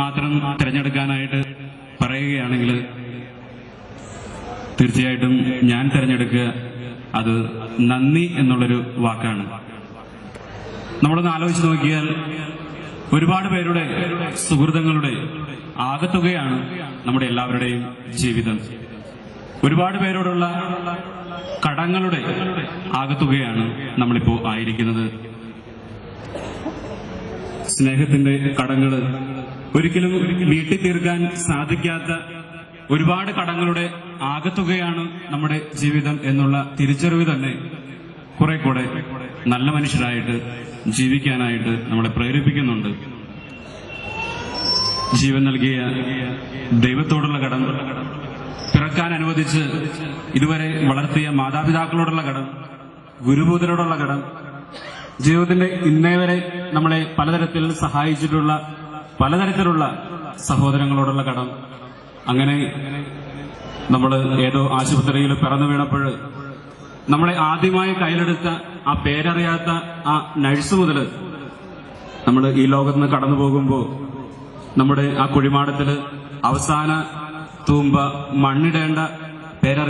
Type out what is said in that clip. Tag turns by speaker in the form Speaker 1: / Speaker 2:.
Speaker 1: മാത്രം തിരഞ്ഞെടുക്കാനായിട്ട് പറയുകയാണെങ്കിൽ തീർച്ചയായിട്ടും ഞാൻ തിരഞ്ഞെടുക്കുക അത് നന്ദി എന്നുള്ളൊരു വാക്കാണ്. നമ്മളൊന്ന് ആലോചിച്ച് നോക്കിയാൽ ഒരുപാട് പേരുടെ സുഹൃത്തുക്കളുടെ ആകത്തുകയാണ് നമ്മുടെ എല്ലാവരുടെയും ജീവിതം. ഒരുപാട് പേരോടുള്ള കടങ്ങളുടെ ആകത്തുകയാണ് നമ്മളിപ്പോ ആയിരിക്കുന്നത്. സ്നേഹത്തിന്റെ കടങ്ങൾ ഒരിക്കലും വീട്ടി തീർക്കാൻ സാധിക്കാത്ത ഒരുപാട് കടങ്ങളുടെ ആകത്തുകയാണ് നമ്മുടെ ജീവിതം എന്നുള്ള തിരിച്ചറിവ് തന്നെ കുറെ കൂടെ നല്ല മനുഷ്യരായിട്ട് ജീവിക്കാനായിട്ട് നമ്മളെ പ്രേരിപ്പിക്കുന്നുണ്ട്. ജീവൻ നൽകിയ ദൈവത്തോടുള്ള കടം പിറക്കാൻ അനുവദിച്ച് ഇതുവരെ വളർത്തിയ മാതാപിതാക്കളോടുള്ള കടം ഗുരുഭൂതരോടുള്ള കടം ജീവിതത്തിന്റെ ഇന്നേ വരെ നമ്മളെ പലതരത്തിൽ സഹായിച്ചിട്ടുള്ള പലതരത്തിലുള്ള സഹോദരങ്ങളോടുള്ള കടം. അങ്ങനെ നമ്മൾ ഏതോ ആശുപത്രിയിൽ പിറന്നു വീണപ്പോൾ നമ്മളെ ആദ്യമായി കയ്യിലെടുത്ത ആ പേരറിയാത്ത ആ നഴ്സ് മുതൽ നമ്മൾ ഈ ലോകത്ത് നിന്ന് കടന്നു പോകുമ്പോൾ നമ്മുടെ ആ കുഴിമാടത്തിൽ അവസാന തൂമ്പ മണ്ണിടേണ്ട പേരറി